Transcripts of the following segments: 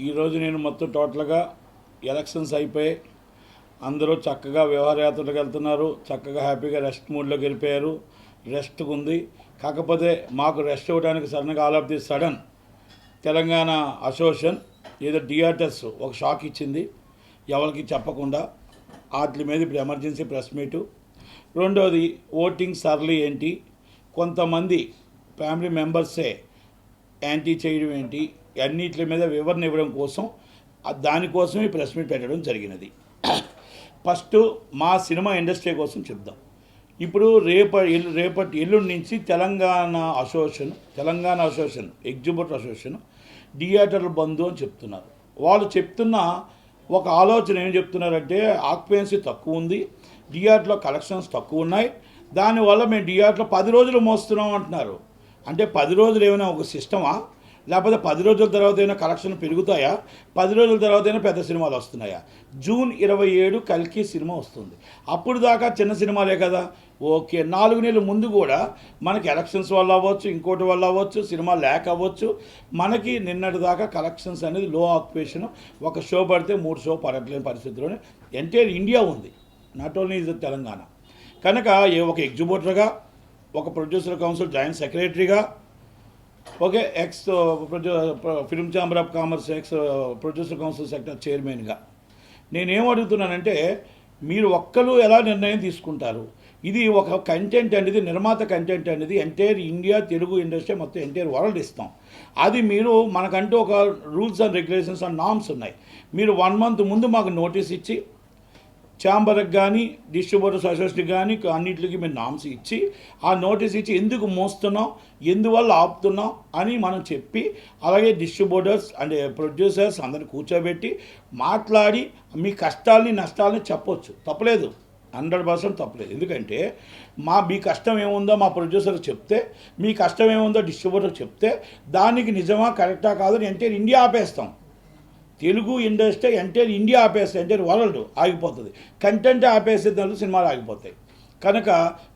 ఈరోజు నేను మొత్తం టోటల్గా ఎలక్షన్స్ అయిపోయి అందరూ చక్కగా వ్యవహారయాత్రలకు వెళ్తున్నారు చక్కగా హ్యాపీగా రెస్ట్ మూడ్లోకి వెళ్ళిపోయారు రెస్ట్గా ఉంది. కాకపోతే మాకు రెస్ట్ ఇవ్వడానికి సడన్గా all of the sudden Telangana association ఏదో డిఆర్ఎస్ ఒక షాక్ ఇచ్చింది. ఎవరికి చెప్పకుండా వాటి మీద ఇప్పుడు ఎమర్జెన్సీ ప్రెస్ మీటు. రెండోది ఓటింగ్ సర్లీ ఏంటి? కొంతమంది ఫ్యామిలీ మెంబర్సే యాంటీ చేయడం ఏంటి? అన్నిటి మీద వివరణ ఇవ్వడం కోసం దానికోసం ఈ ప్రెస్ మీట్ పెట్టడం జరిగినది. ఫస్ట్ మా సినిమా ఇండస్ట్రీ కోసం చెప్దాం. ఇప్పుడు రేప రేపటి ఎల్లుండి నుంచి Telangana association Telangana association exhibitor association థియేటర్లు బంధు అని చెప్తున్నారు. వాళ్ళు చెప్తున్న ఒక ఆలోచన ఏం చెప్తున్నారంటే ఆక్యుపెన్సీ తక్కువ ఉంది థియేటర్లో కలెక్షన్స్ తక్కువ ఉన్నాయి దానివల్ల మేము థియేటర్లో పది రోజులు మోస్తున్నాం అంటున్నారు. అంటే పది రోజులు ఏమైనా ఒక సిస్టమా? లేకపోతే పది రోజుల తర్వాత అయినా కలెక్షన్ పెరుగుతాయా? పది రోజుల తర్వాత అయినా పెద్ద సినిమాలు వస్తున్నాయా? జూన్ ఇరవై ఏడు కల్కి సినిమా వస్తుంది. అప్పుడు దాకా చిన్న సినిమాలే కదా. ఓకే నాలుగు నెలల ముందు కూడా మనకి ఎలక్షన్స్ వల్ల అవ్వచ్చు ఇంకోటి వల్ల అవ్వచ్చు సినిమా లేక అవ్వచ్చు. మనకి నిన్నటి దాకా కలెక్షన్స్ అనేది లో ఆక్యుపేషన్. ఒక షో పడితే మూడు షో పడట్లేని పరిస్థితిలోనే ఎంటైర్ ఇండియా ఉంది. Not only is Telangana. కనుక ఏ ఒక ఎగ్జిబ్యూటర్గా ఒక ప్రొడ్యూసర్ కౌన్సిల్ జాయింట్ సెక్రటరీగా okay ex film chamber of commerce ex producer council sector చైర్మన్గా నేనేం అడుగుతున్నానంటే మీరు ఒక్కరు ఎలా నిర్ణయం తీసుకుంటారు? ఇది ఒక కంటెంట్ అనేది నిర్మాత కంటెంట్ అనేది ఎంటైర్ ఇండియా తెలుగు ఇండస్ట్రీ మొత్తం ఎంటైర్ వరల్డ్ ఇస్తాం. అది మీరు మనకంటూ ఒక rules and regulations and norms ఉన్నాయి. మీరు వన్ మంత్ ముందు మాకు నోటీస్ ఇచ్చి ఛాంబర్కి కానీ డిస్ట్రిబ్యూటర్స్ అసోసియేషన్ కానీ అన్నింటికి మేము నామ్స్ ఇచ్చి ఆ నోటీస్ ఇచ్చి ఎందుకు మోస్తున్నాం ఎందువల్ల ఆపుతున్నాం అని మనం చెప్పి అలాగే డిస్ట్రిబ్యూటర్స్ అండ్ ప్రొడ్యూసర్స్ అందరిని కూర్చోబెట్టి మాట్లాడి మీ కష్టాలని నష్టాలని చెప్పొచ్చు. తప్పలేదు. హండ్రెడ్ పర్సెంట్ తప్పలేదు. ఎందుకంటే మా మీ కష్టం ఏముందో మా ప్రొడ్యూసర్ చెప్తే మీ కష్టం ఏముందో డిస్ట్రిబ్యూటర్ చెప్తే దానికి నిజమా కరెక్టా కాదని అంటే ఇండియా ఆపేస్తాం. తెలుగు ఇండస్ట్రీ ఎంటైర్ ఇండియా ఆపేస్తే అంటే వరల్డ్ ఆగిపోతుంది. కంటెంట్ ఆపేసే దాంట్లో సినిమాలు ఆగిపోతాయి. కనుక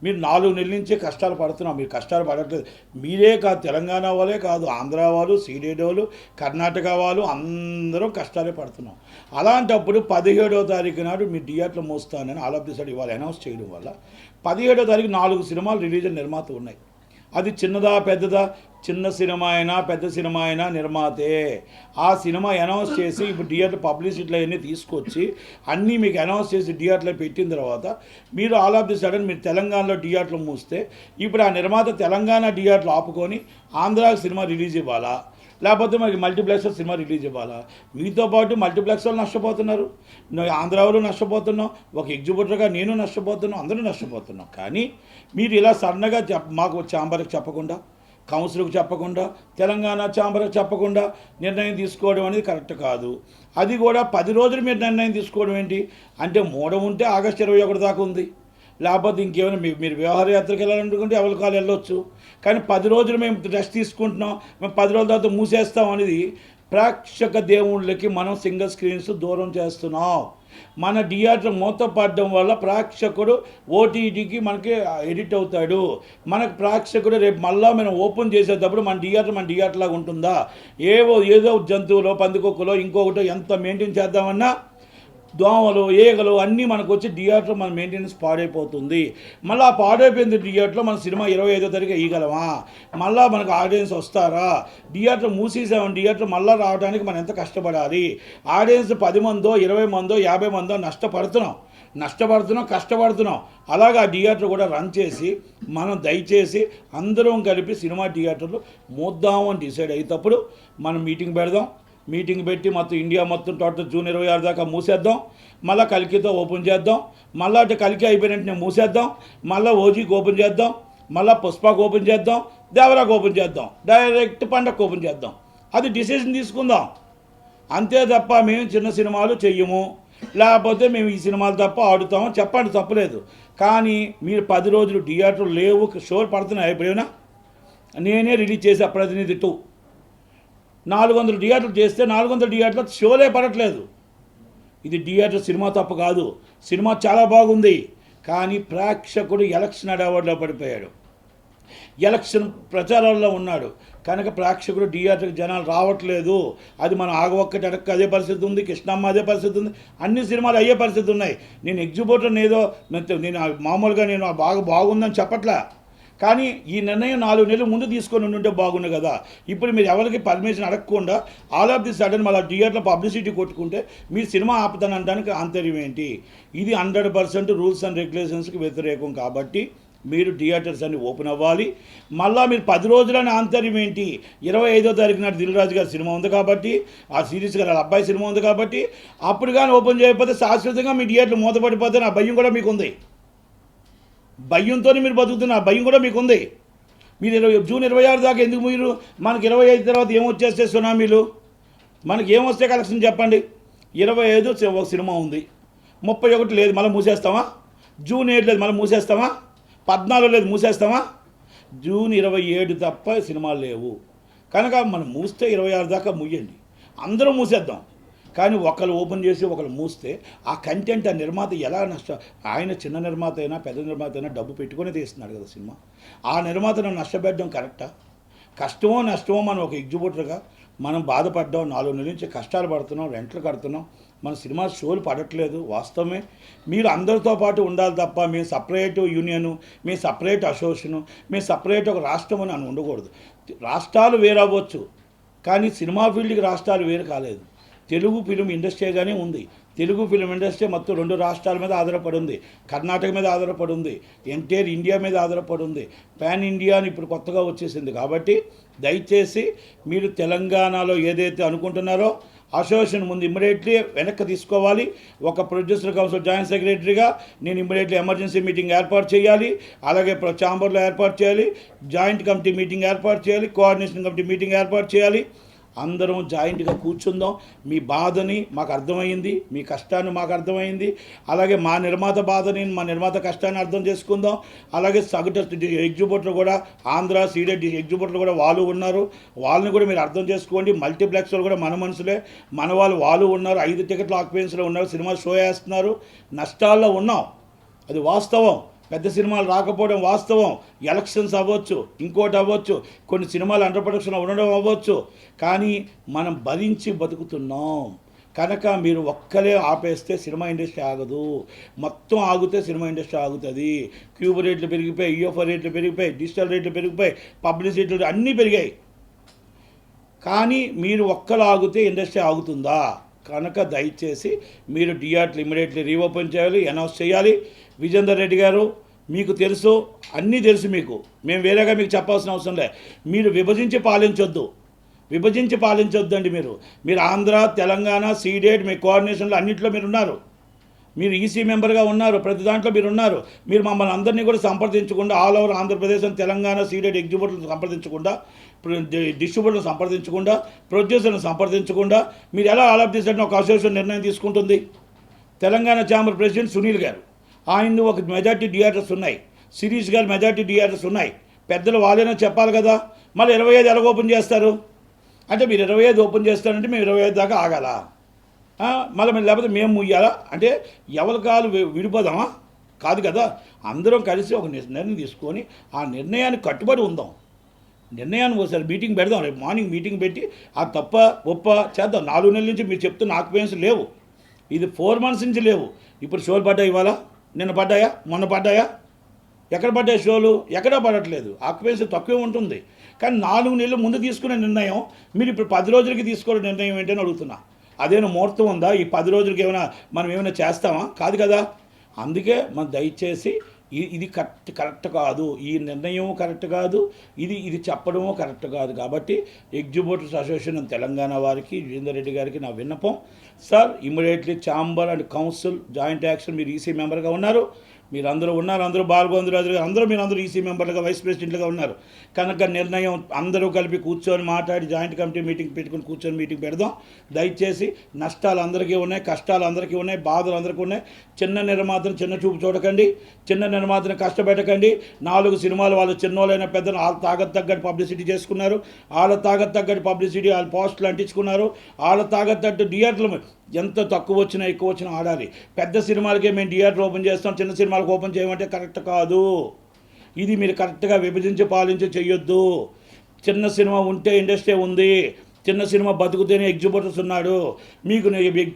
మీరు నాలుగు నెలల నుంచే కష్టాలు పడుతున్నాం మీరు కష్టాలు పడట్లేదు. మీరే కాదు తెలంగాణ వాళ్ళే కాదు ఆంధ్ర వాళ్ళు సీడెడ్ వాళ్ళు కర్ణాటక వాళ్ళు అందరం కష్టాలే పడుతున్నాం అలాంటప్పుడు పదిహేడో తారీఖు నాడు మీ థియేటర్లో మోస్తానని ఆల్ ఆఫ్ ది సైడ్ ఇవాళ అనౌన్స్ చేయడం వల్ల పదిహేడో తారీఖు నాలుగు సినిమాలు రిలీజ్ నిర్మాత ఉన్నాయి. అది చిన్నదా పెద్దదా? చిన్న సినిమా అయినా పెద్ద సినిమా అయినా నిర్మాతే. ఆ సినిమా అనౌన్స్ చేసి ఇప్పుడు థియేటర్ పబ్లిసిటీలో అన్నీ తీసుకొచ్చి అన్నీ మీకు అనౌన్స్ చేసి థియేటర్లో పెట్టిన తర్వాత మీరు ఆల్ ఆఫ్ ది సడన్ మీరు తెలంగాణలో థియేటర్లు మూస్తే ఇప్పుడు ఆ నిర్మాత తెలంగాణ థియేటర్లు ఆపుకొని ఆంధ్రాకి సినిమా రిలీజ్ ఇవ్వాలా? లేకపోతే మనకి మల్టీప్లెక్స్లో సినిమా రిలీజ్ ఇవ్వాలా? మీతో పాటు మల్టీప్లెక్స్ వాళ్ళు నష్టపోతున్నారు. ఆంధ్ర వాళ్ళు నష్టపోతున్నాం ఒక ఎగ్జిబిటర్గా నేను నష్టపోతున్నాం అందరూ నష్టపోతున్నాం కానీ మీరు ఇలా సన్నగా చెప్ మాకు ఛాంబర్కి చెప్పకుండా కౌన్సిల్కి చెప్పకుండా తెలంగాణ ఛాంబర్కి చెప్పకుండా నిర్ణయం తీసుకోవడం అనేది కరెక్ట్ కాదు. అది కూడా పది రోజులు మీరు నిర్ణయం తీసుకోవడం ఏంటి? అంటే మూడ ఉంటే ఆగస్టు ఇరవై ఒకటి దాకా ఉంది. లేకపోతే ఇంకేమైనా మీ- మీరు వ్యవహారయాత్రకు వెళ్ళాలనుకుంటే ఎవరి కాలు వెళ్ళొచ్చు. కానీ పది రోజులు మేము రెస్ట్ తీసుకుంటున్నాం. మేము పది రోజుల తర్వాత మూసేస్తాం అనేది ప్రేక్షక దేవుళ్ళకి మనం సింగిల్ స్క్రీన్స్ దూరం చేస్తున్నాం. మన థియేటర్ మూత పడడం వల్ల ప్రేక్షకుడు ఓటీటీకి మనకి ఎడిట్ అవుతాడు. మనకు ప్రేక్షకుడు రేపు మళ్ళా మనం ఓపెన్ చేసేటప్పుడు మన థియేటర్ మన థియేటర్ లాగా ఉంటుందా? ఏవో ఏదో జంతువులో పందికొక్కులో ఇంకొకటో ఎంత మెయింటైన్ చేద్దామన్నా దోమలు ఈగలు అన్నీ మనకు వచ్చి థియేటర్ మన మెయింటెనెన్స్ పాడైపోతుంది. మళ్ళీ ఆ పాడైపోయింది థియేటర్లో మన సినిమా ఇరవై ఐదో తారీఖు వేయగలమా? మళ్ళీ మనకు ఆడియన్స్ వస్తారా? థియేటర్ మూసేసామని థియేటర్ మళ్ళీ రావడానికి మనం ఎంత కష్టపడాలి? ఆడియన్స్ పది మందో ఇరవై మందో యాభై మందో నష్టపడుతున్నాం. నష్టపడుతున్నాం కష్టపడుతున్నాం. అలాగా ఆ థియేటర్ కూడా రన్ చేసి మనం దయచేసి అందరం కలిపి సినిమా థియేటర్లు మూద్దామని డిసైడ్ అయ్యేటప్పుడు మనం మీటింగ్ పెడదాం. మీటింగ్ పెట్టి మొత్తం ఇండియా మొత్తం టోటల్ జూన్ ఇరవై ఆరు దాకా మూసేద్దాం. మళ్ళీ కలికితో ఓపెన్ చేద్దాం. మళ్ళీ అటు కలికి అయిపోయిన వెంటనే మూసేద్దాం. మళ్ళీ ఓజీకి ఓపెన్ చేద్దాం. మళ్ళీ పుష్పకు ఓపెన్ చేద్దాం. దేవరాకు ఓపెన్ చేద్దాం. డైరెక్ట్ పండగకు ఓపెన్ చేద్దాం. అది డిసిషన్ తీసుకుందాం. అంతే తప్ప మేము చిన్న సినిమాలు చెయ్యము. లేకపోతే మేము ఈ సినిమాలు తప్ప ఆడుతాము చెప్పండి తప్పలేదు. కానీ మీరు పది రోజులు థియేటర్లు లేవు షోర్ పడుతున్నాయి ఎప్పుడైనా? నేనే రిలీజ్ చేసా ప్రతినిధి టూ. నాలుగు వందల థియేటర్లు చేస్తే నాలుగు వందల థియేటర్లు షోలే పడట్లేదు. ఇది థియేటర్ సినిమా తప్పు కాదు. సినిమా చాలా బాగుంది. కానీ ప్రేక్షకుడు ఎలక్షన్ అవార్డులో పడిపోయాడు. ఎలక్షన్ ప్రచారంలో ఉన్నాడు. కనుక ప్రేక్షకుడు థియేటర్కి జనాలు రావట్లేదు. అది మన ఆగొక్కటి అడక్క అదే పరిస్థితి ఉంది. కృష్ణమ్మ అదే పరిస్థితి ఉంది. అన్ని సినిమాలు అయ్యే పరిస్థితి ఉన్నాయి. నేను ఎగ్జిబ్యూటర్ ఏదో నేను- నేను మామూలుగా నేను బాగా బాగుందని చెప్పట్లే. కానీ ఈ నిర్ణయం నాలుగు నెలలు ముందు తీసుకొని ఉంటే బాగుండు కదా. ఇప్పుడు మీరు ఎవరికి పర్మిషన్ అడగకుండా ఆల్ ఆఫ్ ది సడన్ మళ్ళీ థియేటర్లో పబ్లిసిటీ కొట్టుకుంటే మీరు సినిమా ఆపుతానంటానికి ఆంతర్యం ఏంటి? ఇది హండ్రెడ్ పర్సెంట్ రూల్స్ అండ్ రెగ్యులేషన్స్కి వ్యతిరేకం కాబట్టి మీరు థియేటర్స్ అన్ని ఓపెన్ అవ్వాలి. మళ్ళీ మీరు పది రోజులని ఆంతర్యం ఏంటి? ఇరవై ఐదో తారీఖు నాడు దిల్రాజు గారి సినిమా ఉంది కాబట్టి ఆ సిరీస్ గారి అబ్బాయి సినిమా ఉంది కాబట్టి అప్పుడు కానీ ఓపెన్ చేయకపోతే శాశ్వతంగా మీ థియేటర్లు మూతపడిపోతే నా భయం కూడా మీకు ఉంది భయంతో మీరు బతుకుతున్న భయం కూడా మీకు ఉంది మీరు ఇరవై జూన్ ఇరవై ఆరు దాకా ఎందుకు మీరు మనకి ఇరవై ఐదు తర్వాత ఏమొచ్చేస్తే సునామీలు? మనకి ఏమొస్తే కలెక్షన్ చెప్పండి. ఇరవై ఐదు సి- ఒక సినిమా ఉంది. ముప్పై ఒకటి లేదు మళ్ళీ మూసేస్తామా? జూన్ ఏడు లేదు మళ్ళీ మూసేస్తామా? పద్నాలుగు లేదు మూసేస్తామా? జూన్ ఇరవై ఏడు తప్ప సినిమాలు లేవు. కనుక మనం మూస్తే ఇరవై ఆరు దాకా ముయ్యండి అందరూ మూసేద్దాం. కానీ ఒకరు ఓపెన్ చేసి ఒకరు మూస్తే ఆ కంటెంట్ ఆ నిర్మాత ఎలా నష్ట ఆయన చిన్న నిర్మాత అయినా పెద్ద నిర్మాత అయినా డబ్బు పెట్టుకొని తీస్తున్నాడు కదా సినిమా. ఆ నిర్మాతను నష్టపెట్టడం కరెక్టా? కష్టమో నష్టమో మనం ఒక ఎగ్జిబ్యూటర్గా మనం బాధపడ్డాం నాలుగు నెలల నుంచి కష్టాలు పడుతున్నాం రెంట్లు కడుతున్నాం మన సినిమా షోలు పడట్లేదు వాస్తవమే. మీరు అందరితో పాటు ఉండాలి తప్ప మేము సపరేట్ యూనియను మేము సపరేట్ అసోసియేషను మేము సపరేట్ ఒక రాష్ట్రం అని అని ఉండకూడదు. రాష్ట్రాలు వేరవ్వచ్చు కానీ సినిమా ఫీల్డ్కి రాష్ట్రాలు వేరు కాలేదు. తెలుగు ఫిలిం ఇండస్ట్రీగానే ఉంది. తెలుగు ఫిలిం ఇండస్ట్రీ మొత్తం రెండు రాష్ట్రాల మీద ఆధారపడి ఉంది కర్ణాటక మీద ఆధారపడి ఉంది ఎంటైర్ ఇండియా మీద ఆధారపడి ఉంది పాన్ ఇండియా అని ఇప్పుడు కొత్తగా వచ్చేసింది. కాబట్టి దయచేసి మీరు తెలంగాణలో ఏదైతే అనుకుంటున్నారో అసోసియేషన్ ముందు ఇమ్మీడియట్లీ వెనక్కి తీసుకోవాలి. ఒక ప్రొడ్యూసర్ కౌన్సిల్ జాయింట్ సెక్రటరీగా నేను ఇమ్మీడియట్లీ ఎమర్జెన్సీ మీటింగ్ ఏర్పాటు చేయాలి. అలాగే ఛాంబర్లో ఏర్పాటు చేయాలి. జాయింట్ కమిటీ మీటింగ్ ఏర్పాటు చేయాలి. కోఆర్డినేషన్ కమిటీ మీటింగ్ ఏర్పాటు చేయాలి. అందరం జాయింట్గా కూర్చుందాం. మీ బాధని మాకు అర్థమైంది మీ కష్టాన్ని మాకు అర్థమైంది. అలాగే మా నిర్మాత బాధని మా నిర్మాత కష్టాన్ని అర్థం చేసుకుందాం. అలాగే సగటు ఎగ్జిబిటర్ కూడా ఆంధ్ర సీడెడ్ ఎగ్జిబిటర్ కూడా వాళ్ళు ఉన్నారు. వాళ్ళని కూడా మీరు అర్థం చేసుకోండి. మల్టీప్లెక్స్లు కూడా మన మనుషులే మన వాళ్ళు వాళ్ళు ఉన్నారు. ఐదు టికెట్లు ఆక్యుపెన్స్లో ఉన్నారు. సినిమా షో వేస్తున్నారు. నష్టాల్లో ఉన్నాం. అది వాస్తవం. పెద్ద సినిమాలు రాకపోవడం వాస్తవం. ఎలక్షన్స్ అవ్వచ్చు ఇంకోటి అవ్వచ్చు కొన్ని సినిమాలు అండర్ ప్రొడక్షన్ ఉండడం అవ్వచ్చు. కానీ మనం భరించి బతుకుతున్నాం. కనుక మీరు ఒక్కలే ఆపేస్తే సినిమా ఇండస్ట్రీ ఆగదు. మొత్తం ఆగితే సినిమా ఇండస్ట్రీ ఆగుతుంది. క్యూబ్ రేట్లు పెరిగిపోయి ఈఎఫ్ఓ రేట్లు పెరిగిపోయి డిజిటల్ రేట్లు పెరిగిపోయి పబ్లిసిటీ అన్నీ పెరిగాయి. కానీ మీరు ఒక్కరు ఆగితే ఇండస్ట్రీ ఆగుతుందా? కనుక దయచేసి మీరు డిఆర్ట్లు ఇమీడియట్లీ రీఓపెన్ చేయాలి అనౌన్స్ చేయాలి. విజేందర్ రెడ్డి గారు మీకు తెలుసు అన్నీ తెలుసు మీకు. మేము వేరేగా మీకు చెప్పాల్సిన అవసరం లే. మీరు విభజించి పాలించొద్దు. విభజించి పాలించొద్దండి మీరు. మీరు ఆంధ్ర తెలంగాణ సీడేట్ మీ కోఆర్డినేషన్లో అన్నింటిలో మీరు ఉన్నారు మీరు ఈసీ మెంబర్గా ఉన్నారు ప్రతి దాంట్లో మీరు ఉన్నారు మీరు మమ్మల్ని అందరినీ కూడా సంప్రదించకుండా all over Andhra Pradesh and Telangana Ceded ఎగ్జిబ్యూటర్లను సంప్రదించకుండా డిస్ట్రిబ్యూటర్లను సంప్రదించకుండా ప్రొడ్యూసర్లను సంప్రదించకుండా మీరు ఎలా ఆలప్ ఆఫ్ ఒక అసోసియేషన్ నిర్ణయం తీసుకుంటుంది? తెలంగాణ ఛాంబర్ ప్రెసిడెంట్ సునీల్ గారు. ఆయన్ని ఒక మెజార్టీ థియేటర్స్ ఉన్నాయి. సిరీస్ గారు మెజార్టీ థియేటర్స్ ఉన్నాయి. పెద్దలు వాళ్ళైనా చెప్పాలి కదా? మళ్ళీ ఇరవై ఐదు ఎలా ఓపెన్ చేస్తారు? అంటే మీరు ఇరవై ఐదు ఓపెన్ చేస్తారంటే మేము ఇరవై ఐదు దాకా ఆగాల? మళ్ళీ మీరు లేకపోతే మేము ముయ్యాలా? అంటే ఎవరి కాలు విడిపోదామా? కాదు కదా. అందరం కలిసి ఒక నిర్ణయం తీసుకొని ఆ నిర్ణయానికి కట్టుబడి ఉందాం. నిర్ణయాన్ని ఒకసారి మీటింగ్ పెడదాం. రేపు మార్నింగ్ మీటింగ్ పెట్టి ఆ తప్ప ఒప్ప చేద్దాం. నాలుగు నెలల నుంచి మీరు చెప్తున్న ఆక్యుపెన్స్ లేవు. ఇది ఫోర్ మంత్స్ నుంచి లేవు. ఇప్పుడు షోర్ పడ్డా ఇవాళ? నిన్న పడ్డాయా? మొన్న పడ్డాయా? ఎక్కడ పడ్డాయి షోలు? ఎక్కడా పడట్లేదు. ఆక్యుపెన్సీ తక్కువే ఉంటుంది. కానీ నాలుగు నెలలు ముందు తీసుకునే నిర్ణయం మీరు ఇప్పుడు పది రోజులకి తీసుకునే నిర్ణయం ఏంటని అడుగుతున్నా. అదేనా ముహూర్తం ఉందా? ఈ పది రోజులకి ఏమైనా మనం ఏమైనా చేస్తామా? కాదు కదా. అందుకే మనం దయచేసి ఇది కరెక్ట్ కరెక్ట్ కాదు. ఈ నిర్ణయం కరెక్ట్ కాదు. ఇది ఇది చెప్పడము కరెక్ట్ కాదు. కాబట్టి ఎగ్జిబిటర్స్ అసోసియేషన్ తెలంగాణ వారికి జితేందర్ రెడ్డి గారికి నా విన్నపం. Sir immediately chamber and council joint action మీరు ఈసీ మెంబర్గా ఉన్నారు. మీరు అందరూ ఉన్నారు అందరూ బాలగోంధరాజు అందరూ మీరు అందరూ ఈసీ మెంబర్లుగా వైస్ ప్రెసిడెంట్లుగా ఉన్నారు. కనుక నిర్ణయం అందరూ కలిపి కూర్చొని మాట్లాడి జాయింట్ కమిటీ మీటింగ్ పెట్టుకుని కూర్చొని మీటింగ్ పెడదాం. దయచేసి నష్టాలు అందరికీ ఉన్నాయి కష్టాలు అందరికీ ఉన్నాయి బాధలు అందరికీ ఉన్నాయి. చిన్న నిర్మాతను చిన్న చూపు చూడకండి చిన్న నిర్మాతను కష్టపెట్టకండి. నాలుగు సినిమాలు వాళ్ళు చిన్నోళ్ళైన పెద్దలు వాళ్ళ తాగత్ తగ్గట్టు పబ్లిసిటీ చేసుకున్నారు. వాళ్ళ తాగత తగ్గట్టు పబ్లిసిటీ వాళ్ళ పోస్టులు అంటించుకున్నారు. వాళ్ళ తాగత తగ్గట్టు థియేటర్లు ఎంత తక్కువ వచ్చినా ఎక్కువ వచ్చినా ఆడాలి. పెద్ద సినిమాలకే మేము థియేటర్ ఓపెన్ చేస్తాం చిన్న సినిమాలకు ఓపెన్ చేయమంటే కరెక్ట్ కాదు. ఇది మీరు కరెక్ట్గా విభజించి పాలించి చెయ్యొద్దు. చిన్న సినిమా ఉంటే ఇండస్ట్రీ ఉంది. చిన్న సినిమా బతుకుతేనే ఎగ్జిబిటర్స్ ఉన్నాడు. మీకు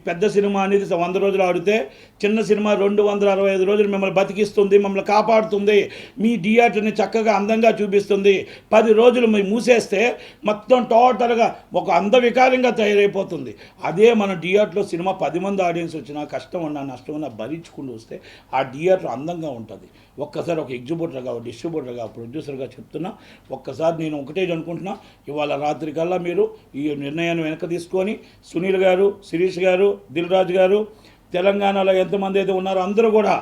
పెద్ద సినిమా అనేది వంద రోజులు ఆడితే చిన్న సినిమా రెండు వందల అరవై ఐదు రోజులు మిమ్మల్ని బతికిస్తుంది మిమ్మల్ని కాపాడుతుంది. మీ థియేటర్ని చక్కగా అందంగా చూపిస్తుంది. పది రోజులు మీరు మూసేస్తే మొత్తం టోటల్గా ఒక అందవికారంగా తయారైపోతుంది. అదే మన థియేటర్లో సినిమా పది మంది ఆడియన్స్ వచ్చినా కష్టం ఉన్నా నష్టం ఉన్నా భరించుకుంటూ వస్తే ఆ థియేటర్ అందంగా ఉంటుంది. ఒక్కసారి ఒక ఎగ్జిబ్యూటర్గా ఒక డిస్ట్రిబ్యూటర్గా ప్రొడ్యూసర్గా చెప్తున్నా ఒక్కసారి నేను ఒకటే అనుకుంటున్నా ఇవాళ రాత్రి కల్లా మీరు ఈ నిర్ణయాన్ని వెనక తీసుకొని సునీల్ గారు శిరీష్ గారు దిల్ రాజు గారు తెలంగాణలో ఎంతమంది అయితే ఉన్నారో అందరూ కూడా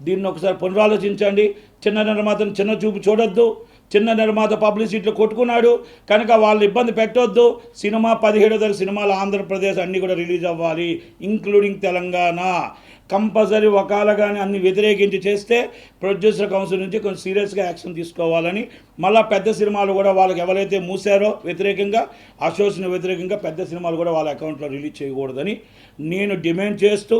దీన్ని ఒకసారి పునరాలోచించండి. చిన్న నిర్మాతను చిన్న చూపు చూడొద్దు. చిన్న నిర్మాత పబ్లిసిటీలో కొట్టుకున్నాడు. కనుక వాళ్ళు ఇబ్బంది పెట్టొద్దు. సినిమా పదిహేడో తరగతి సినిమాలు ఆంధ్రప్రదేశ్ అన్నీ కూడా రిలీజ్ అవ్వాలి ఇంక్లూడింగ్ తెలంగాణ. కంపల్సరీ ఒకాలగానే అన్ని వ్యతిరేకించి చేస్తే ప్రొడ్యూసర్ కౌన్సిల్ నుంచి కొంచెం సీరియస్గా యాక్షన్ తీసుకోవాలని మళ్ళీ పెద్ద సినిమాలు కూడా వాళ్ళకి ఎవరైతే మూసారో వ్యతిరేకంగా అసోసియేషన్ వ్యతిరేకంగా పెద్ద సినిమాలు కూడా వాళ్ళ అకౌంట్లో రిలీజ్ చేయకూడదని నేను డిమాండ్ చేస్తూ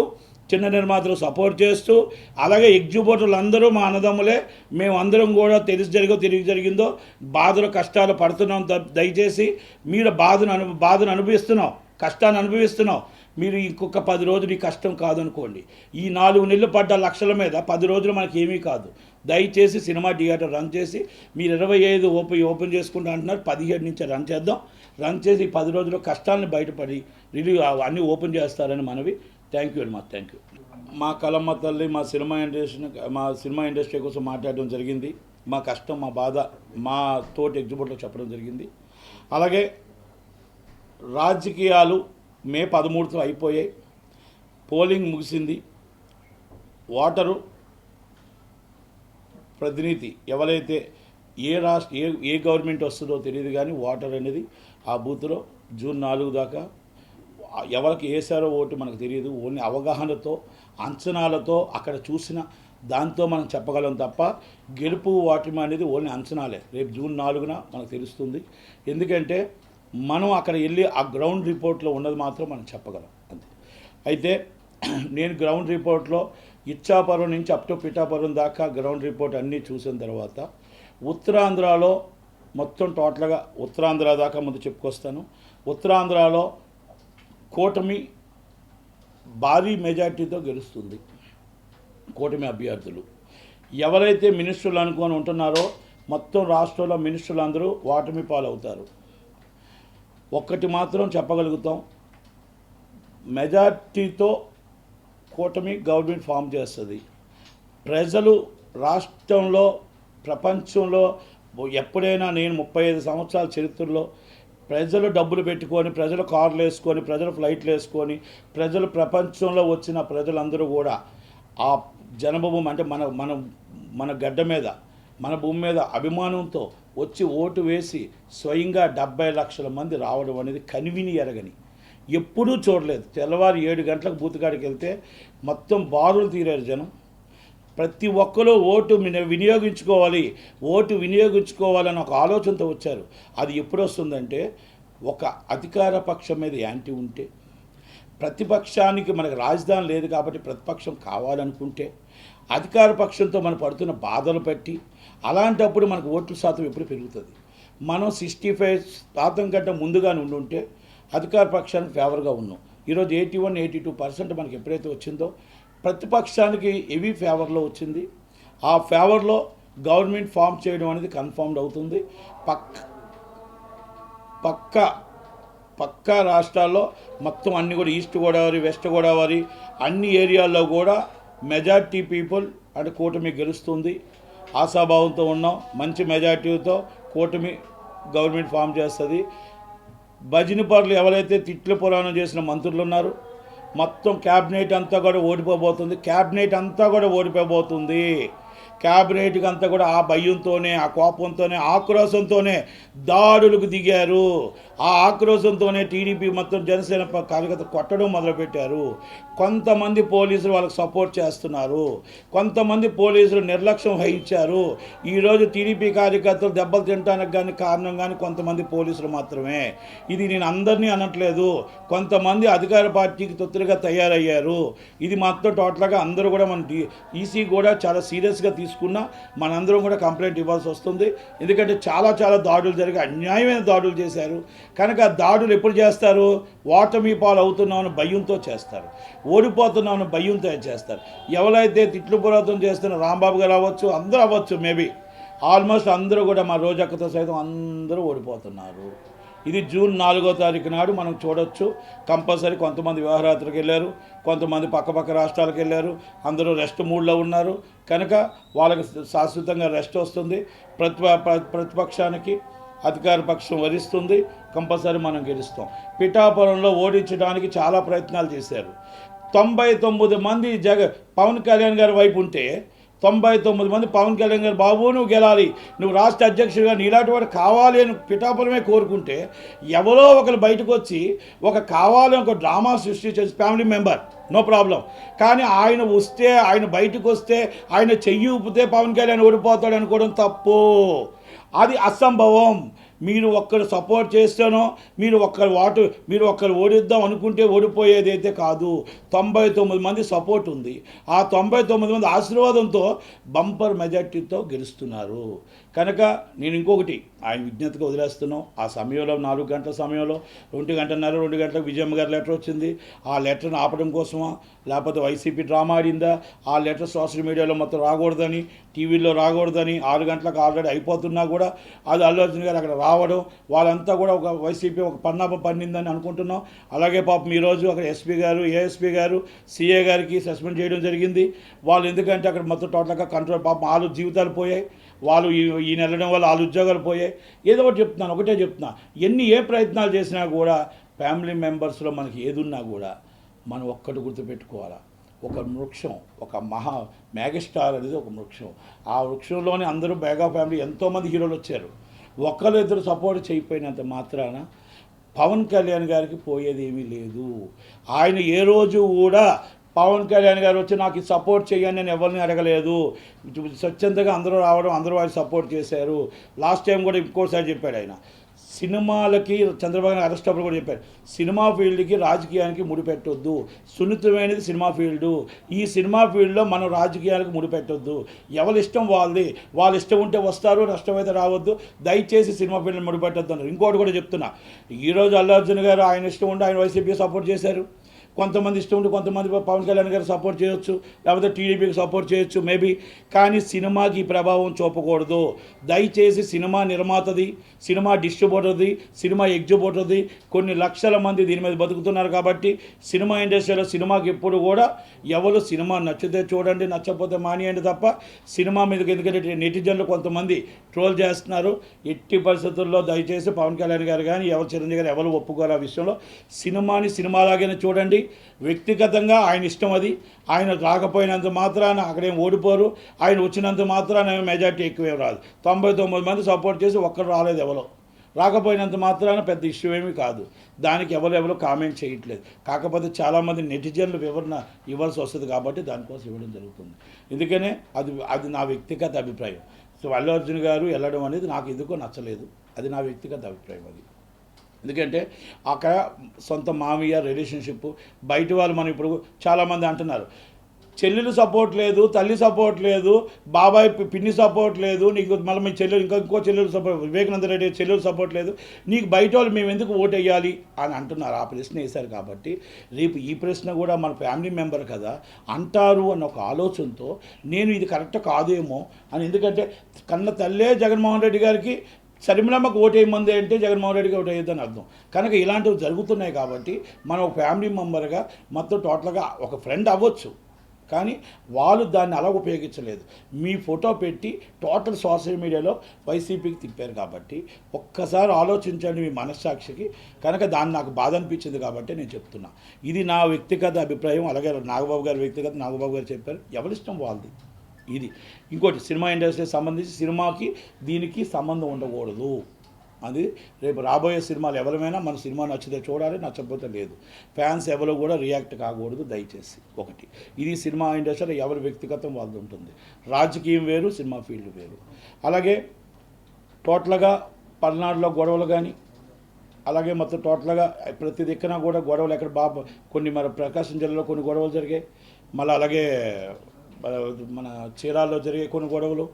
చిన్న నిర్మాతలు సపోర్ట్ చేస్తూ అలాగే ఎగ్జిబిటర్లు అందరూ మా అన్నదమ్ములే మేము అందరం కూడా తెలిసి జరిగో తిరిగి జరిగిందో బాధలు కష్టాలు పడుతున్నాం ద- దయచేసి మీరు బాధను అను బాధను అనుభవిస్తున్నాం కష్టాన్ని అనుభవిస్తున్నాం మీరు ఇంకొక పది రోజులు ఈ కష్టం కాదనుకోండి. ఈ నాలుగు నెలలు పడ్డ లక్షల మీద పది రోజులు మనకి ఏమీ కాదు. దయచేసి సినిమా థియేటర్ రన్ చేసి మీరు ఇరవై ఐదు ఓపెన్ ఓపెన్ చేసుకుంటా అంటున్నారు. పదిహేడు నుంచి రన్ చేద్దాం. రన్ చేసి పది రోజులు కష్టాలను బయటపడి రిలీవ్ అన్నీ ఓపెన్ చేస్తారని మనవి. థ్యాంక్ యూ అండి మా థ్యాంక్ యూ. మా కలమ్మ తల్లి మా సినిమా ఇండస్ట్రీ మా సినిమా ఇండస్ట్రీ కోసం మాట్లాడడం జరిగింది. మా కష్టం మా బాధ మా తోటి ఎగ్జిబిట్లో చెప్పడం జరిగింది. అలాగే రాజకీయాలు మే పదమూడుతో అయిపోయాయి. పోలింగ్ ముగిసింది. ఓటరు ప్రతినిధి ఎవరైతే ఏ రాష్ట్ర ఏ ఏ గవర్నమెంట్ వస్తుందో తెలియదు కానీ ఓటర్ అనేది ఆ బూత్లో జూన్ నాలుగు దాకా ఎవరికి వేసారో ఓటు మనకు తెలియదు. ఓన్లీ అవగాహనతో అంచనాలతో అక్కడ చూసిన దాంతో మనం చెప్పగలం తప్ప గెలుపు ఓటమి అనేది ఓన్లీ అంచనాలే. రేపు జూన్ నాలుగున మనకు తెలుస్తుంది. ఎందుకంటే మనం అక్కడ వెళ్ళి ఆ గ్రౌండ్ రిపోర్ట్లో ఉన్నది మాత్రం మనం చెప్పగలం. అంతే. అయితే నేను గ్రౌండ్ రిపోర్ట్లో ఇచ్చాపురం నుంచి అప్ టు పిఠాపురం దాకా గ్రౌండ్ రిపోర్ట్ అన్నీ చూసిన తర్వాత ఉత్తరాంధ్రలో మొత్తం టోటల్గా ఉత్తరాంధ్ర దాకా ముందు చెప్పుకొస్తాను. ఉత్తరాంధ్రలో కూటమి భారీ మెజార్టీతో గెలుస్తుంది. కూటమి అభ్యర్థులు. ఎవరైతే మినిస్టర్లు అనుకొని ఉంటున్నారో మొత్తం రాష్ట్రంలో మినిస్టర్లు అందరూ వాటమి పాలవుతారు. ఒక్కటి మాత్రం చెప్పగలుగుతాం. మెజార్టీతో కూటమి గవర్నమెంట్ ఫామ్ చేస్తుంది. ప్రజలు రాష్ట్రంలో ప్రపంచంలో ఎప్పుడైనా నేను ముప్పై ఐదు సంవత్సరాల చరిత్రలో ప్రజలు డబ్బులు పెట్టుకొని ప్రజలు కార్లు వేసుకొని ప్రజలు ఫ్లైట్లు వేసుకొని ప్రజలు ప్రపంచంలో వచ్చిన ప్రజలందరూ కూడా ఆ జనభూమి అంటే మన మన మన గడ్డ మీద మన భూమి మీద అభిమానంతో వచ్చి ఓటు వేసి స్వయంగా డెబ్బై లక్షల మంది రావడం అనేది కనివిని ఎరగని. ఎప్పుడూ చూడలేదు. తెల్లవారు ఏడు గంటలకు బూతుగాడికి వెళ్తే మొత్తం బారులు తీరారు జనం. ప్రతి ఒక్కరూ ఓటు వినియోగించుకోవాలి ఓటు వినియోగించుకోవాలని ఒక ఆలోచనతో వచ్చారు. అది ఎప్పుడు వస్తుందంటే ఒక అధికార పక్షం మీద యాంటీ ఉంటే ప్రతిపక్షానికి మనకు రాజధాని లేదు కాబట్టి ప్రతిపక్షం కావాలనుకుంటే అధికార పక్షంతో మనం పడుతున్న బాధలు పెట్టి అలాంటప్పుడు మనకు ఓట్ల శాతం ఎప్పుడు పెరుగుతుంది? మనం సిక్స్టీ ఫైవ్ శాతం కంటే ముందుగానే ఉండుంటే ఉంటే అధికార పక్షానికి ఫేవర్గా ఉన్నాం. ఈరోజు eighty one eighty two percent మనకి ఎప్పుడైతే వచ్చిందో ప్రతిపక్షానికి హెవీ ఫేవర్లో వచ్చింది. ఆ ఫేవర్లో గవర్నమెంట్ ఫామ్ చేయడం అనేది కన్ఫర్మ్డ్ అవుతుంది. పక్క పక్క పక్క రాష్ట్రాల్లో మొత్తం అన్ని కూడా ఈస్ట్ గోదావరి వెస్ట్ గోదావరి అన్ని ఏరియాల్లో కూడా మెజార్టీ పీపుల్ అంటే కూటమి గెలుస్తుంది. ఆశాభావంతో ఉన్నాం మంచి మెజార్టీతో కూటమి గవర్నమెంట్ ఫామ్ చేస్తుంది. భజనపారులు ఎవరైతే తిట్ల పురాణం చేసిన మంత్రులు ఉన్నారు మొత్తం క్యాబినెట్ అంతా కూడా ఓడిపోబోతుంది క్యాబినెట్ అంతా కూడా ఓడిపోబోతుంది. క్యాబినెట్కి అంతా కూడా ఆ భయంతోనే ఆ కోపంతోనే ఆక్రోశంతోనే దాడులకు దిగారు. ఆ ఆక్రోశంతోనే టీడీపీ మొత్తం జనసేన కార్యకర్త కొట్టడం మొదలుపెట్టారు. కొంతమంది పోలీసులు వాళ్ళకి సపోర్ట్ చేస్తున్నారు. కొంతమంది పోలీసులు నిర్లక్ష్యం వహించారు. ఈరోజు టీడీపీ కార్యకర్తలు దెబ్బలు తినడానికి కానీ కారణం కానీ కొంతమంది పోలీసులు మాత్రమే. ఇది నేను అందరినీ అనట్లేదు. కొంతమంది అధికార పార్టీకి తొత్తులుగా తయారయ్యారు. ఇది మొత్తం టోటల్గా అందరూ కూడా మన ఈసీ కూడా చాలా సీరియస్గా తీసుకు తీసుకున్నా మనందరం కూడా కంప్లైంట్ ఇవ్వాల్సి వస్తుంది. ఎందుకంటే చాలా చాలా దాడులు జరిగి అన్యాయమైన దాడులు చేశారు. కనుక ఆ దాడులు ఎప్పుడు చేస్తారు? ఓటమి పాలు అవుతున్నామని భయంతో చేస్తారు. ఓడిపోతున్నామని భయంతో చేస్తారు. ఎవరైతే తిట్లు పురాతం చేస్తున్న రాంబాబు గారు అవ్వచ్చు అందరూ అవ్వచ్చు మేబీ. ఆల్మోస్ట్ అందరూ కూడా మా రోజక్కతో సైతం అందరూ ఓడిపోతున్నారు. ఇది జూన్ నాలుగో తారీఖు నాడు మనం చూడొచ్చు. కంపల్సరీ కొంతమంది వివాహరాత్రికి వెళ్ళారు కొంతమంది పక్కపక్క రాష్ట్రాలకు వెళ్ళారు అందరూ రెస్ట్ మూడ్లో ఉన్నారు. కనుక వాళ్ళకి శాశ్వతంగా రెస్ట్ వస్తుంది. ప్రతిప ప్రతిపక్షానికి అధికార పక్షం వరిస్తుంది. కంపల్సరీ మనం గెలుస్తాం. పిఠాపురంలో ఓడించడానికి చాలా ప్రయత్నాలు చేశారు. తొంభై తొమ్మిది మంది జగ పవన్ కళ్యాణ్ గారి వైపు ఉంటే తొంభై తొమ్మిది మంది పవన్ కళ్యాణ్ గారు బాబు నువ్వు గెలాలి. నువ్వు రాష్ట్ర అధ్యక్షుడిగా నీలాంటి వాడు కావాలి అని పిఠాపురమే కోరుకుంటే ఎవరో ఒకరు బయటకు వచ్చి ఒక కావాలి ఒక డ్రామా సృష్టించే ఫ్యామిలీ మెంబర్ నో ప్రాబ్లం. కానీ ఆయన వస్తే ఆయన బయటకు వస్తే ఆయన చెయ్యి ఊపితే పవన్ కళ్యాణ్ ఓడిపోతాడు అనుకోవడం తప్పు. అది అసంభవం. మీరు ఒక్కరు సపోర్ట్ చేస్తేనో మీరు ఒక్కరు ఓటు మీరు ఒక్కరు ఓడిద్దాం అనుకుంటే ఓడిపోయేది అయితే కాదు. తొంభై తొమ్మిది మంది సపోర్ట్ ఉంది. ఆ తొంభై తొమ్మిది మంది ఆశీర్వాదంతో బంపర్ మెజార్టీతో గెలుస్తున్నారు. కనుక నేను ఇంకొకటి ఆయన విజ్ఞతగా వదిలేస్తున్నాం. ఆ సమయంలో నాలుగు గంటల సమయంలో రెండు గంటన్నర రెండు గంటలకు విజయమ్మ గారి లెటర్ వచ్చింది. ఆ లెటర్ని ఆపడం కోసమా? లేకపోతే వైసీపీ డ్రామా ఆడిందా? ఆ లెటర్ సోషల్ మీడియాలో మొత్తం రాకూడదని టీవీలో రాకూడదని ఆరు గంటలకు ఆల్రెడీ అయిపోతున్నా కూడా అది అల్లు అర్జున్ గారు అక్కడ రావడం వాళ్ళంతా కూడా ఒక వైసీపీ ఒక పన్నాపం పన్నిందని అనుకుంటున్నాం. అలాగే పాపం ఈరోజు అక్కడ ఎస్పీ గారు ఏఎస్పీ గారు సీఏ గారికి సస్పెండ్ చేయడం జరిగింది. వాళ్ళు ఎందుకంటే అక్కడ మొత్తం టోటల్గా కంట్రోల్ పాపం వాళ్ళు జీవితాలు పోయాయి. వాళ్ళు ఈయన వెళ్ళడం వల్ల వాళ్ళ ఉద్యోగాలు పోయాయి. ఏదో ఒకటి చెప్తున్నాను ఒకటే చెప్తున్నా. ఎన్ని ఏ ప్రయత్నాలు చేసినా కూడా ఫ్యామిలీ మెంబర్స్లో మనకి ఏదున్నా కూడా మనం ఒక్కటి గుర్తుపెట్టుకోవాలా. ఒక వృక్షం ఒక మహా మెగాస్టార్ అనేది ఒక వృక్షం ఆ వృక్షంలోనే అందరూ మెగా ఫ్యామిలీ ఎంతోమంది హీరోలు వచ్చారు. ఒక్కరు ఇద్దరు సపోర్ట్ చేయకపోయినంత మాత్రాన పవన్ కళ్యాణ్ గారికి పోయేది ఏమీ లేదు. ఆయన ఏ రోజు కూడా పవన్ కళ్యాణ్ గారు వచ్చి నాకు సపోర్ట్ చేయండి నేను ఎవరిని అడగలేదు. స్వచ్ఛందంగా అందరూ రావడం అందరూ వారికి సపోర్ట్ చేశారు. లాస్ట్ టైం కూడా ఇంకోసారి చెప్పాడు ఆయన. సినిమాలకి చంద్రబాబు నాయుడు అరెస్ట్ అప్పుడు కూడా చెప్పారు. సినిమా ఫీల్డ్కి రాజకీయానికి ముడిపెట్టొద్దు సున్నితమైనది సినిమా ఫీల్డు. ఈ సినిమా ఫీల్డ్లో మనం రాజకీయాలకు ముడిపెట్టొద్దు ఎవరి ఇష్టం వాళ్ళది. వాళ్ళ ఇష్టం ఉంటే వస్తారు నష్టం అయితే రావద్దు. దయచేసి సినిమా ఫీల్డ్ని ముడిపెట్టొద్దు అన్నారు. ఇంకోటి కూడా చెప్తున్నా. ఈరోజు అల్లు అర్జున్ గారు ఆయన ఇష్టం ఉంటే ఆయన వైసీపీ సపోర్ట్ చేశారు. కొంతమంది ఇష్టం ఉంటే కొంతమంది పవన్ కళ్యాణ్ గారు సపోర్ట్ చేయొచ్చు లేకపోతే టీడీపీకి సపోర్ట్ చేయొచ్చు మేబీ కానీ సినిమాకి ఈ ప్రభావం చూపకూడదు. దయచేసి సినిమా నిర్మాతది సినిమా డిస్ట్రిబ్యూటర్ది సినిమా ఎగ్జిబ్యూటర్ది కొన్ని లక్షల మంది దీని మీద బతుకుతున్నారు కాబట్టి సినిమా ఇండస్ట్రీలో సినిమాకి ఎప్పుడు కూడా ఎవరు సినిమా నచ్చితే చూడండి నచ్చకపోతే మానేయండి తప్ప సినిమా మీదకి ఎందుకంటే నెటిజన్లు కొంతమంది ట్రోల్ చేస్తున్నారు. ఎట్టి పరిస్థితుల్లో దయచేసి పవన్ కళ్యాణ్ గారు కానీ ఎవరు చిరంజీవి గారు ఎవరు ఒప్పుకోరు ఆ విషయంలో. సినిమాని సినిమాలాగానే చూడండి వ్యక్తిగతంగా ఆయన ఇష్టం అది. ఆయన రాకపోయినంత మాత్రాన అక్కడేం ఓడిపోరు. ఆయన వచ్చినంత మాత్రాన మెజార్టీ ఎక్కువే రాదు. తొంభై తొమ్మిది మంది సపోర్ట్ చేసి ఒక్కరు రాలేదు ఎవరో. రాకపోయినంత మాత్రాన పెద్ద ఇష్యూ ఏమీ కాదు. దానికి ఎవరెవరు కామెంట్ చేయట్లేదు. కాకపోతే చాలామంది నెటిజన్లు వివరణ ఇవ్వాల్సి వస్తుంది కాబట్టి దానికోసం ఇవ్వడం జరుగుతుంది. ఎందుకనే అది అది నా వ్యక్తిగత అభిప్రాయం. సో అల్లు అర్జున్ గారు వెళ్ళడం అనేది నాకు ఎందుకో నచ్చలేదు. అది నా వ్యక్తిగత అభిప్రాయం అది. ఎందుకంటే అక్కడ సొంత మామయ్య రిలేషన్షిప్ బయట వాళ్ళు మనం ఇప్పుడు చాలామంది అంటున్నారు చెల్లెలు సపోర్ట్ లేదు తల్లి సపోర్ట్ లేదు బాబాయ్ పిన్ని సపోర్ట్ లేదు నీకు మళ్ళీ మీ చెల్లెలు ఇంకా ఇంకో చెల్లెలు సపోర్ట్ వివేకానంద రెడ్డి చెల్లెలు సపోర్ట్ లేదు నీకు బయట వాళ్ళు మేము ఎందుకు ఓటు వేయాలి? అని అంటున్నారు. ఆ ప్రశ్న వేశారు కాబట్టి రేపు ఈ ప్రశ్న కూడా మన ఫ్యామిలీ మెంబర్ కదా అంటారు అన్న ఒక ఆలోచనతో నేను ఇది కరెక్ట్ కాదేమో అని. ఎందుకంటే కన్న తల్లే జగన్మోహన్ రెడ్డి గారికి షర్మిలమ్మకు ఓటు అంటే జగన్మోహన్ రెడ్డికి ఓటు అర్థం. కనుక ఇలాంటివి జరుగుతున్నాయి కాబట్టి మనం ఒక ఫ్యామిలీ మెంబర్గా మొత్తం టోటల్గా ఒక ఫ్రెండ్ అవ్వచ్చు. కానీ వాళ్ళు దాన్ని అలా ఉపయోగించలేదు. మీ ఫోటో పెట్టి టోటల్ సోషల్ మీడియాలో వైసీపీకి తిప్పారు కాబట్టి ఒక్కసారి ఆలోచించండి మీ మనస్సాక్షికి. కనుక దాన్ని నాకు బాధ అనిపించింది కాబట్టి నేను చెప్తున్నా. ఇది నా వ్యక్తిగత అభిప్రాయం. అలాగే నాగబాబు గారి వ్యక్తిగత నాగబాబు గారు చెప్పారు. ఎవరిష్టం వాళ్ళది? ఇది. ఇంకోటి సినిమా ఇండస్ట్రీకి సంబంధించి సినిమాకి దీనికి సంబంధం ఉండకూడదు. అది రేపు రాబోయే సినిమాలు ఎవరమైనా మన సినిమా నచ్చితే చూడాలి నచ్చకపోతే లేదు. ఫ్యాన్స్ ఎవరు కూడా రియాక్ట్ కాకూడదు దయచేసి. ఒకటి ఇది సినిమా ఇండస్ట్రీలో ఎవరి వ్యక్తిగతం వాళ్ళది ఉంటుంది. రాజకీయం వేరు సినిమా ఫీల్డ్ వేరు. అలాగే టోటల్గా పల్నాడులో గొడవలు కానీ అలాగే మొత్తం టోటల్గా ప్రతి దిక్కున కూడా గొడవలు ఎక్కడ బాబు కొన్ని మరి ప్రకాశం జిల్లాలో కొన్ని గొడవలు జరిగాయి. మళ్ళీ అలాగే మన చీరాల్లో జరిగే కొన్ని గొడవలు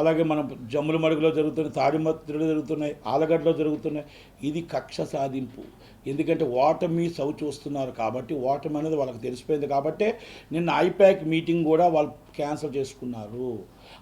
అలాగే మన జమ్ముల మడుగులో జరుగుతున్నాయి తాడిమత్తులు జరుగుతున్నాయి ఆలగడ్డలో జరుగుతున్నాయి. ఇది కక్ష సాధింపు. ఎందుకంటే ఓటమి చవి చూస్తున్నారు కాబట్టి ఓటమి అనేది వాళ్ళకి తెలిసిపోయింది కాబట్టి నిన్న ఐప్యాక్ మీటింగ్ కూడా వాళ్ళు క్యాన్సిల్ చేసుకున్నారు.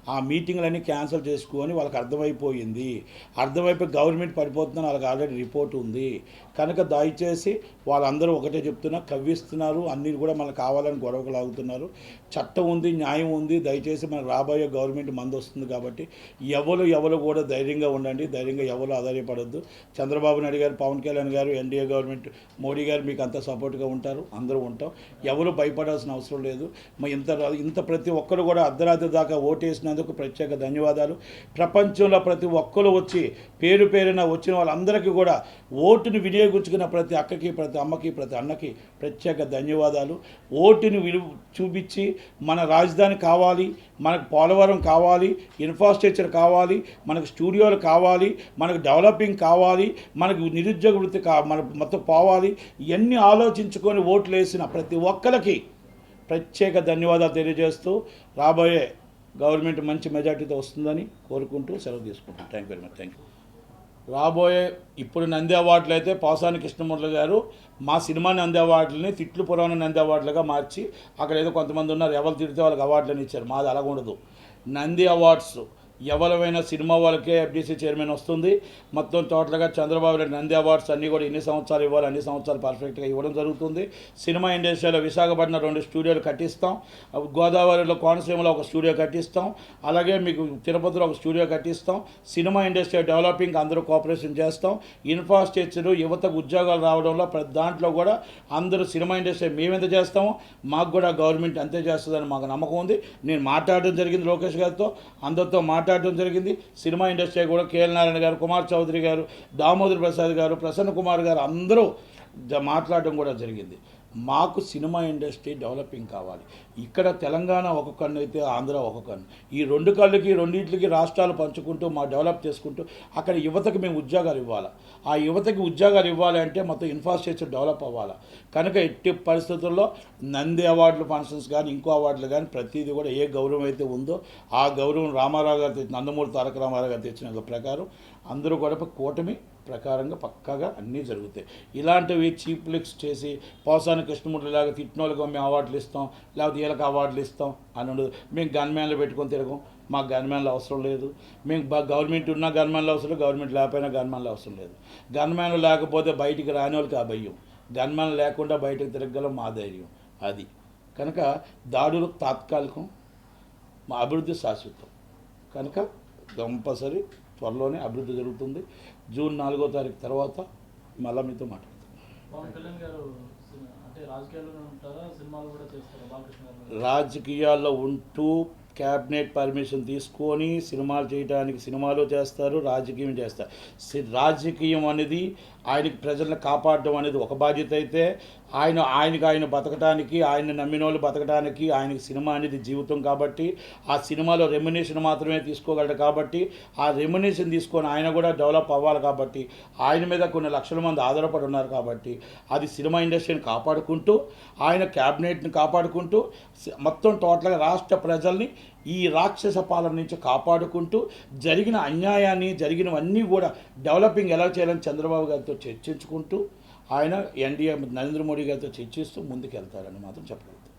ఆ మీటింగ్లన్నీ క్యాన్సిల్ చేసుకొని వాళ్ళకి అర్థమైపోయింది. అర్థమైపోయి గవర్నమెంట్ పడిపోతుందని వాళ్ళకి ఆల్రెడీ రిపోర్ట్ ఉంది. కనుక దయచేసి వాళ్ళందరూ ఒకటే చెప్తున్నా కవ్విస్తున్నారు. అన్నీ కూడా మనకు కావాలని గొడవకు లాగుతున్నారు. చట్టం ఉంది న్యాయం ఉంది. దయచేసి మనకు రాబోయే గవర్నమెంట్ మంది వస్తుంది కాబట్టి ఎవరు ఎవరు కూడా ధైర్యంగా ఉండండి. ధైర్యంగా ఎవరు ఆధారపడద్దు. చంద్రబాబు నాయుడు గారు పవన్ కళ్యాణ్ గారు ఎన్డీఏ గవర్నమెంట్ మోడీ గారు మీకు అంత సపోర్ట్గా ఉంటారు. అందరూ ఉంటాం. ఎవరు భయపడాల్సిన అవసరం లేదు. మా ఇంత ఇంత ప్రతి ఒక్కరు కూడా అర్ధరాత్రి దాకా చేసినందుకు ప్రత్యేక ధన్యవాదాలు. ప్రపంచంలో ప్రతి ఒక్కరు వచ్చి పేరు పేరున వచ్చిన వాళ్ళందరికీ కూడా ఓటుని వినియోగించుకున్న ప్రతి అక్కకి ప్రతి అమ్మకి ప్రతి అన్నకి ప్రత్యేక ధన్యవాదాలు. ఓటుని విలువ చూపించి మన రాజధాని కావాలి మనకు పోలవరం కావాలి ఇన్ఫ్రాస్ట్రక్చర్ కావాలి మనకు స్టూడియోలు కావాలి మనకు డెవలపింగ్ కావాలి మనకు నిరుద్యోగ వృత్తి కా మన మొత్తం పోవాలి ఇవన్నీ ఆలోచించుకొని ఓట్లు వేసిన ప్రతి ఒక్కరికి ప్రత్యేక ధన్యవాదాలు తెలియజేస్తూ రాబోయే గవర్నమెంట్ మంచి మెజార్టీతో వస్తుందని కోరుకుంటూ సెలవు తీసుకుంటాం thank very much thank you రాబోయే ఇప్పుడు నంది అవార్డులు అయితే పాసాని కృష్ణమూర్తి గారు మా సినిమా నంది అవార్డులని తిట్లు పురాణ నంది అవార్డులుగా మార్చి అక్కడ ఏదో కొంతమంది ఉన్నారు ఎవరు తిడితే వాళ్ళకి అవార్డులను ఇచ్చారు. మాది అలాగ ఉండదు నంది అవార్డ్స్ ఎవరమైనా సినిమా వాళ్ళకే ఎఫ్డీసీ చైర్మన్ వస్తుంది. మొత్తం టోటల్గా చంద్రబాబు నాయుడు నంది అవార్డ్స్ అన్నీ కూడా ఎన్ని సంవత్సరాలు ఇవ్వాలి అన్ని సంవత్సరాలు పర్ఫెక్ట్గా ఇవ్వడం జరుగుతుంది. సినిమా ఇండస్ట్రీలో విశాఖపట్నం రెండు స్టూడియోలు కట్టిస్తాం. గోదావరిలో కోనసీమలో ఒక స్టూడియో కట్టిస్తాం. అలాగే మీకు తిరుపతిలో ఒక స్టూడియో కట్టిస్తాం. సినిమా ఇండస్ట్రీ డెవలపింగ్ అందరూ కోఆపరేషన్ చేస్తాం. ఇన్ఫ్రాస్ట్రక్చర్ యువతకు ఉద్యోగాలు రావడంలో ప్రతి దాంట్లో కూడా అందరూ సినిమా ఇండస్ట్రీ మేమెంత చేస్తామో మాకు కూడా గవర్నమెంట్ అంతే చేస్తుందని మాకు నమ్మకం ఉంది. నేను మాట్లాడడం జరిగింది లోకేష్ గారితో. అందరితో మాట్లాడడం జరిగింది. సినిమా ఇండస్ట్రీ కూడా కేఎల్ నారాయణ గారు కుమార్ చౌదరి గారు దామోదర్ ప్రసాద్ గారు ప్రసన్న కుమార్ గారు అందరూ మాట్లాడడం కూడా జరిగింది. మాకు సినిమా ఇండస్ట్రీ డెవలపింగ్ కావాలి. ఇక్కడ తెలంగాణ ఒక కన్ను అయితే ఆంధ్ర ఒక కన్ను. ఈ రెండు కళ్ళకి రెండింటికి రాష్ట్రాలు పంచుకుంటూ మా డెవలప్ చేసుకుంటూ అక్కడ యువతకి మేము ఉద్యోగాలు ఇవ్వాలి? ఆ యువతకి ఉద్యోగాలు ఇవ్వాలి అంటే మొత్తం ఇన్ఫ్రాస్ట్రక్చర్ డెవలప్ అవ్వాలి? కనుక ఎట్టి పరిస్థితుల్లో నంది అవార్డులు ఫంక్షన్స్ కానీ ఇంకో అవార్డులు కానీ ప్రతిదీ కూడా ఏ గౌరవం అయితే ఉందో ఆ గౌరవం రామారావు గారు నందమూరి తారక రామారావు గారు తెచ్చిన ప్రకారం అందరూ కూడా కూటమి ప్రకారంగా పక్కాగా అన్నీ జరుగుతాయి. ఇలాంటివి చీప్ లిక్స్ చేసి పోసాని కృష్ణమూర్తి లాగా తిట్టినోళ్ళకి మేము అవార్డులు ఇస్తాం లేకపోతే వీళ్ళకి అవార్డులు ఇస్తాం అని ఉండదు. మేము గన్మ్యాన్లు పెట్టుకొని తిరగం. మాకు గన్మ్యాన్లు అవసరం లేదు. మేము గవర్నమెంట్ ఉన్న గన్మ్యాన్లు అవసరం గవర్నమెంట్ లేకపోయినా గన్మ్యాన్లు అవసరం లేదు. గన్మ్యాన్లు లేకపోతే బయటికి రాని వాళ్ళకి ఆ భయం. గన్మ్యాన్ లేకుండా బయటకు తిరగలం మా ధైర్యం. అది. కనుక దాడులు తాత్కాలికం మా అభివృద్ధి శాశ్వతం. కనుక కంపల్సరీ త్వరలోనే అభివృద్ధి జరుగుతుంది. జూన్ నాలుగో తారీఖు తర్వాత మళ్ళీ మీతో మాట్లాడతాం. రాజకీయాల్లో ఉంటూ క్యాబినెట్ పర్మిషన్ తీసుకొని సినిమాలు చేయడానికి సినిమాలు చేస్తారు రాజకీయం చేస్తారు. రాజకీయం అనేది ఆయనకి ప్రజలను కాపాడడం అనేది ఒక బాధ్యత అయితే ఆయన ఆయనకి ఆయన బతకడానికి ఆయన నమ్మిన వాళ్ళు బతకడానికి ఆయనకి సినిమా అనేది జీవితం కాబట్టి ఆ సినిమాలో రెమ్యునేషన్ మాత్రమే తీసుకోగలడు కాబట్టి ఆ రెమ్యునేషన్ తీసుకొని ఆయన కూడా డెవలప్ అవ్వాలి కాబట్టి ఆయన మీద కొన్ని లక్షల మంది ఆధారపడి ఉన్నారు కాబట్టి అది సినిమా ఇండస్ట్రీని కాపాడుకుంటూ ఆయన క్యాబినెట్ని కాపాడుకుంటూ మొత్తం టోటల్గా రాష్ట్ర ప్రజల్ని ఈ రాక్షస పాలన నుంచి కాపాడుకుంటూ జరిగిన అన్యాయాన్ని జరిగినవన్నీ కూడా డెవలపింగ్ ఎలా చేయాలని చంద్రబాబు గారితో చర్చించుకుంటూ ఆయన ఎన్డీఏ నరేంద్ర మోడీ గారితో చర్చిస్తూ ముందుకు వెళ్తారని మాత్రం చెప్పగలుగుతాం.